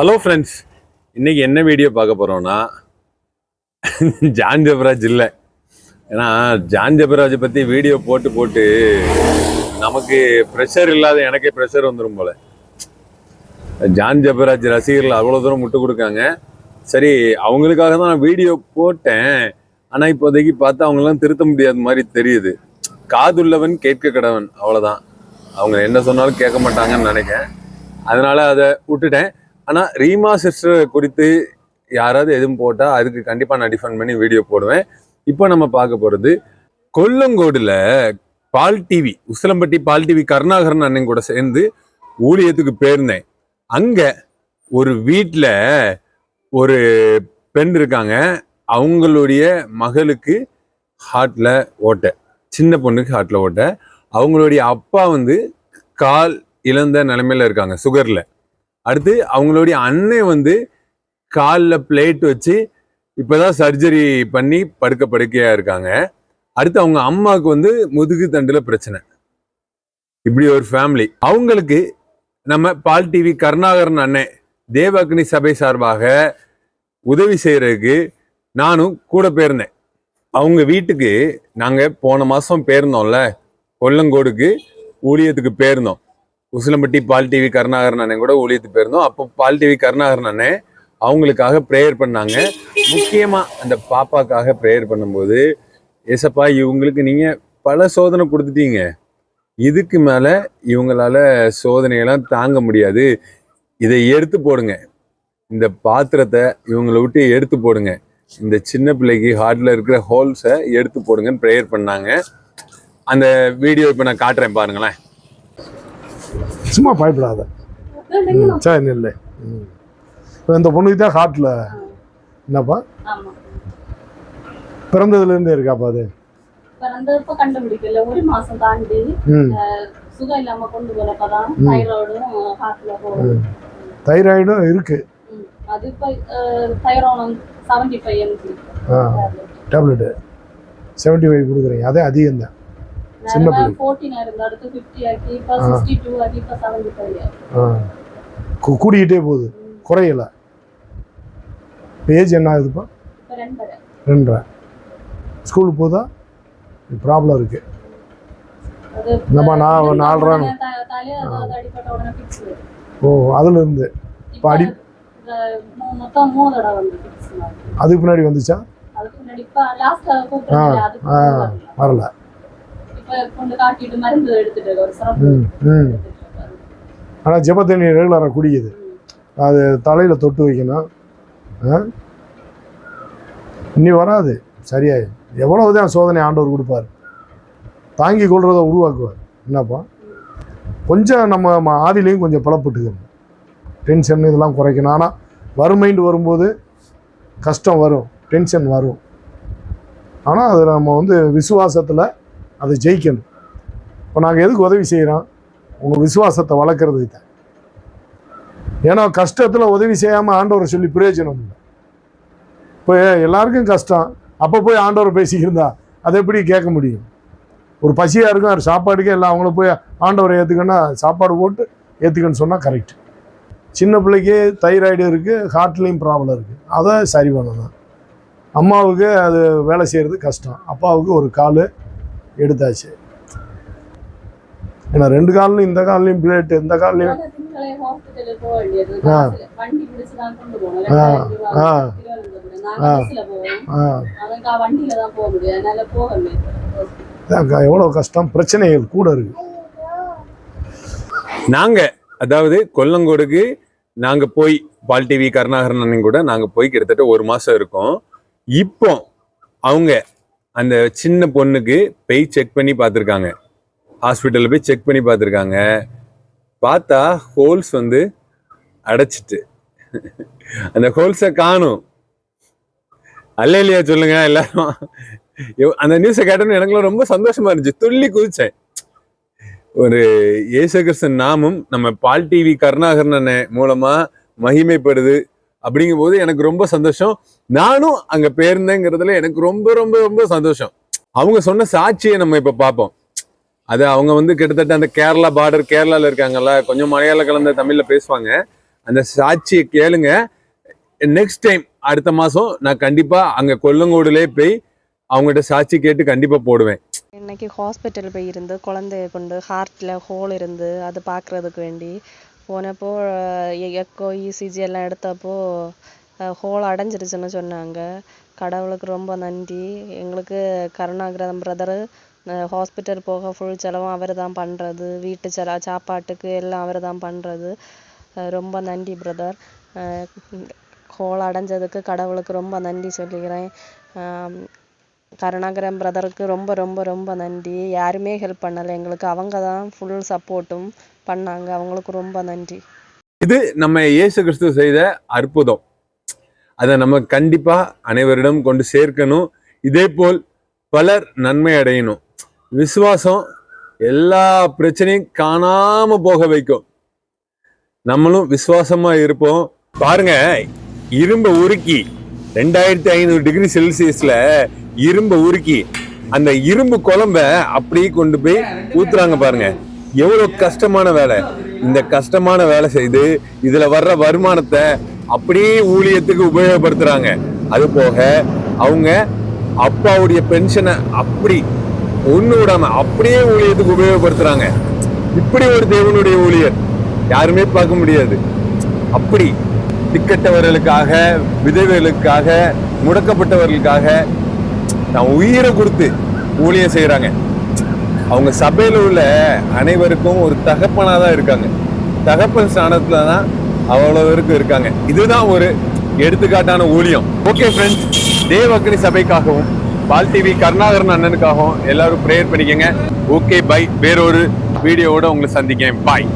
Hello friends இன்னைக்கு என்ன video பார்க்க போகிறோன்னா ஜான் ஜபராஜ் இல்லை. ஏன்னா ஜான் ஜபராஜை பற்றி வீடியோ போட்டு போட்டு நமக்கு ப்ரெஷர் இல்லாத எனக்கே ப்ரெஷர் வந்துடும் போல. ஜான் ஜபராஜ் ரசிகர்கள் அவ்வளோ தூரம் முட்டு கொடுக்காங்க. சரி அவங்களுக்காக தான் நான் வீடியோ போட்டேன். ஆனால் இப்போதைக்கு பார்த்தா அவங்களாம் திருத்த முடியாத மாதிரி தெரியுது. காதுள்ளவன் கேட்க கடவன் அவ்வளோதான் அவங்க என்ன சொன்னாலும் கேட்க மாட்டாங்கன்னு நினைக்கிறேன். அதனால் அதை விட்டுட்டேன். ஆனால் ரீமா சிஸ்டர் குறித்து யாராவது எதுவும் போட்டால் அதுக்கு கண்டிப்பாக நான் டிஃபன் பண்ணி வீடியோ போடுவேன். இப்போ நம்ம பார்க்க போகிறது கொல்லங்கோடில் Paul TV Usilampatti Paul TV Karunakaran அண்ணன் கூட சேர்ந்து ஊழியத்துக்கு போயிருந்தேன். அங்கே ஒரு வீட்டில் ஒரு பெண் இருக்காங்க. அவங்களுடைய மகளுக்கு ஹார்ட்டில் ஓட்டை சின்ன பொண்ணுக்கு ஹார்ட்டில் ஓட்டை. அவங்களுடைய அப்பா வந்து கால் இழந்த நிலைமையில இருக்காங்க சுகரில் அடுத்து அவங்களுடைய அன்னை வந்து காலில் பிளேட் வச்சு இப்போதான் சர்ஜரி பண்ணி படுக்க படுக்கையாக இருக்காங்க. அடுத்து அவங்க அம்மாவுக்கு வந்து முதுகு தண்டில் பிரச்சனை. இப்படி ஒரு ஃபேமிலி அவங்களுக்கு நம்ம பால் டிவி கருணாகரன் அண்ணன் தேவாக்னி சபை சார்பாக உதவி செய்கிறதுக்கு நானும் கூட போயிருந்தேன். அவங்க வீட்டுக்கு நாங்கள் போன மாதம் போயிருந்தோம்ல கொல்லங்கோடுக்கு ஊழியத்துக்கு போயிருந்தோம். உசிலம்பட்டி பால் டிவி கருணாகரன் அண்ணன் கூட ஊழியத்துக்கு போயிருந்தோம். அப்போ பால் டிவி கருணாகரன் அண்ணன் அவங்களுக்காக ப்ரேயர் பண்ணாங்க. முக்கியமாக அந்த பாப்பாக்காக ப்ரேயர் பண்ணும்போது ஏசப்பா இவங்களுக்கு நீங்கள் பல சோதனை கொடுத்துட்டீங்க. இதுக்கு மேலே இவங்களால சோதனையெல்லாம் தாங்க முடியாது. இதை எடுத்து போடுங்க. இந்த பாத்திரத்தை இவங்களை விட்டு எடுத்து போடுங்க. இந்த சின்ன பிள்ளைக்கு ஹார்டில் இருக்கிற ஹோல்ஸை எடுத்து போடுங்கன்னு ப்ரேயர் பண்ணாங்க. அந்த வீடியோ இப்போ நான் காட்டுறேன் பாருங்களேன். சும்மா பயப்படாத. சரி. இப்போ இந்த பொண்ணுக்கு தான் ஹார்ட்டில் என்னப்பா? பிறந்ததுலேருந்தே இருக்காப்பா அது? பிறந்தப்ப கண்டுபிடிக்கல. ஒரு மாசம் தாண்டி ம். சுகம் இல்லாம கொண்டு போறப்பதான் ம். தைராய்டும் ஹார்ட்ல போகும். தைராய்டும் இருக்கு. அது இப்ப செவன்டி எம்ஜி ஃபைவ் கொடுக்குறீங்க. அதே அதிகம் தான் சின்ன பிள்ளை. கூடிக்கிட்டே போகுது. குறையல. ஏஜ் என்ன ஆகுதுப்பா? ரெண்டரை. ஸ்கூலுக்கு போதா? ப்ராப்ளம் இருக்கு. என்னப்பா, நான் நாலரை ஓ அதுல இருந்து இப்ப அடி- அதுக்கு பின்னாடி வந்துச்சா? வரல. கொண்டு காட்டிட்டு மருந்து எடுத்துட்டு இருக்க ஒரு சிறப்பு ம் ம். ஆனால் ஜெப தண்ணி ரெகுலராக குடிக்குது. அது தலையில் தொட்டு வைக்கணும். ஆ? இனி வராது. சரியாயி எவ்வளவுதான் சோதனை ஆண்டவர் கொடுப்பார். தாங்கி கொள்றதை உருவாக்குவார். என்னப்பா? கொஞ்சம் நம்ம ஆதிலையும் கொஞ்சம் புலப்பட்டுக்கணும். டென்ஷன் இதெல்லாம் குறைக்கணும். ஆனால் வறுமைண்டு வரும்போது கஷ்டம் வரும். டென்ஷன் வரும். ஆனால் அது நம்ம வந்து விசுவாசத்தில் அதை ஜெயிக்கணும். இப்போ நாங்கள் எதுக்கு உதவி செய்கிறோம் உங்கள் விசுவாசத்தை வளர்க்குறதுக்கு தான். ஏன்னா கஷ்டத்தில் உதவி செய்யாமல் ஆண்டவரை சொல்லி பிரயோஜனம் இல்லை. இப்போ எல்லாருக்கும் கஷ்டம். அப்போ போய் ஆண்டவரை பேசிக்கிருந்தா அதை எப்படி கேட்க முடியும்? ஒரு பசியாக இருக்கும் அது சாப்பாடுக்கே எல்லாம் அவங்கள போய் ஆண்டவரை ஏற்றுக்கன்னா சாப்பாடு போட்டு ஏற்றுக்கன்னு சொன்னால் கரெக்ட் சின்ன பிள்ளைக்கு தைராய்டு இருக்குது ஹார்ட்லேயும் ப்ராப்ளம் இருக்குது அதை சரி பண்ணணும். அம்மாவுக்கு அது வேலை செய்கிறது கஷ்டம். அப்பாவுக்கு ஒரு கால் எடுத்தாச்சு. ஏன்னா ரெண்டு கால்லையும் இந்த கால்லையும் பிளேட் இந்த கால்லையும் ஆ. ஆ, ஆ. எவ்வளோ கஷ்டம்? பிரச்சனைகள் கூட இருக்கு. நாங்க அதாவது கொல்லங்கோடுக்கு நாங்க போய் பால் டிவி கருணாகரன் அண்ணன் கூட நாங்க போய் கிட்டத்தட்ட ஒரு மாசம் இருக்கோம். இப்போ அவங்க அந்த சின்ன பொண்ணுக்கு போய் செக் பண்ணி பார்த்துருக்காங்க. ஹாஸ்பிட்டலில் போய் செக் பண்ணி பார்த்துருக்காங்க. பார்த்தா ஹோல்ஸ் வந்து அடைச்சிட்டு. அந்த ஹோல்ஸை காணும். அல்ல இல்லையா சொல்லுங்க எல்லாரும்? அந்த நியூஸை கேட்டோன்னு எனக்குலாம் ரொம்ப சந்தோஷமா இருந்துச்சு. துள்ளி குதிச்சேன். ஒரு இயேசு கிருஷ்ணன் நாமும் நம்ம பால் டிவி கருணாகரன் அண்ணன் மூலமா மகிமைப்படுது. அப்படிங்கும்போது எனக்கு ரொம்ப சந்தோஷம். நானும் அங்க போயிருந்தேங்கிறதுல எனக்கு ரொம்ப ரொம்ப ரொம்ப சந்தோஷம். அவங்க சொன்ன சாட்சியை நம்ம இப்ப பார்ப்போம். அது அவங்க வந்து கிட்டத்தட்ட அந்த கேரளா பார்டர் கேரளால இருக்காங்கல்ல கொஞ்சம் மலையாள கலந்த தமிழ்ல பேசுவாங்க. அந்த சாட்சியை கேளுங்க. நெக்ஸ்ட் டைம் அடுத்த மாசம் நான் கண்டிப்பா அங்க கொல்லங்கோடுலே போய் அவங்ககிட்ட சாட்சி கேட்டு கண்டிப்பா போடுவேன். இன்னைக்கு ஹாஸ்பிட்டல் போய் இருந்து குழந்தைய கொண்டு ஹார்ட்டில் ஹோல் இருந்து அது பார்க்குறதுக்கு வேண்டி போனப்போ எக்கோ இசிஜி எல்லாம் எடுத்தப்போ ஹோல் அடைஞ்சிருச்சுன்னு சொன்னாங்க. கடவுளுக்கு ரொம்ப நன்றி. எங்களுக்கு கருணாகிரதம் பிரதரு ஹாஸ்பிட்டல் போக ஃபுல் செலவும் அவர் தான் பண்ணுறது வீட்டு செலவு சாப்பாட்டுக்கு எல்லாம் அவர் தான் பண்ணுறது ரொம்ப நன்றி பிரதர் ஹோல் அடைஞ்சதுக்கு கடவுளுக்கு ரொம்ப நன்றி சொல்லிக்கிறேன். கருணாகரன் பிரதருக்கு ரொம்ப ரொம்ப ரொம்ப நன்றி. யாருமே ஹெல்ப் பண்ணலை. எங்களுக்கு அவங்க தான் ஃபுல் சப்போர்ட்டும் பண்ணாங்க. அவங்களுக்கு ரொம்ப நன்றி. இது நம்ம இயேசு கிறிஸ்து செய்த அற்புதம். அதை நம்ம கண்டிப்பாக அனைவரிடம் கொண்டு சேர்க்கணும். இதே போல் பலர் நன்மை அடையணும். விசுவாசம் எல்லா பிரச்சனையும் காணாம போக வைக்கும். நம்மளும் விசுவாசமா இருப்போம். பாருங்க இரும்பை உருக்கி ரெண்டாயிரத்தி ஐநூறு டிகிரி செல்சியஸில் இரும்பை உருக்கி அந்த இரும்பு குழம்ப அப்படியே கொண்டு போய் ஊத்துறாங்க பாருங்க. எவ்வளோ கஷ்டமான வேலை. இந்த கஷ்டமான வேலை செய்து இதில் வர்ற வருமானத்தை அப்படியே ஊழியத்துக்கு உபயோகப்படுத்துறாங்க. அது போக அவங்க அப்பாவுடைய பென்ஷனை அப்படி ஒன்று விடாம அப்படியே ஊழியத்துக்கு உபயோகப்படுத்துறாங்க. இப்படி ஒரு தேவனுடைய ஊழியர் யாருமே பார்க்க முடியாது. அப்படி திக்கட்டவர்களுக்காக விதவைகளுக்காக முடக்கப்பட்டவர்களுக்காக நான் உயிரை கொடுத்து ஊழியம் செய்கிறாங்க அவங்க சபையில் உள்ள அனைவருக்கும் ஒரு தகப்பனாக தான் இருக்காங்க. தகப்பன் ஸ்தானத்தில் தான் அவ்வளோ பேருக்கு இருக்காங்க. இதுதான் ஒரு எடுத்துக்காட்டான ஊழியம். ஓகே ஃப்ரெண்ட்ஸ் தேவக்னி சபைக்காகவும் பால் டிவி கருணாகரன் அண்ணனுக்காகவும் எல்லாரும் ப்ரேயர் பண்ணிக்கங்க. ஓகே பை வேறொரு வீடியோவோட உங்களை சந்திக்கிறேன். பாய்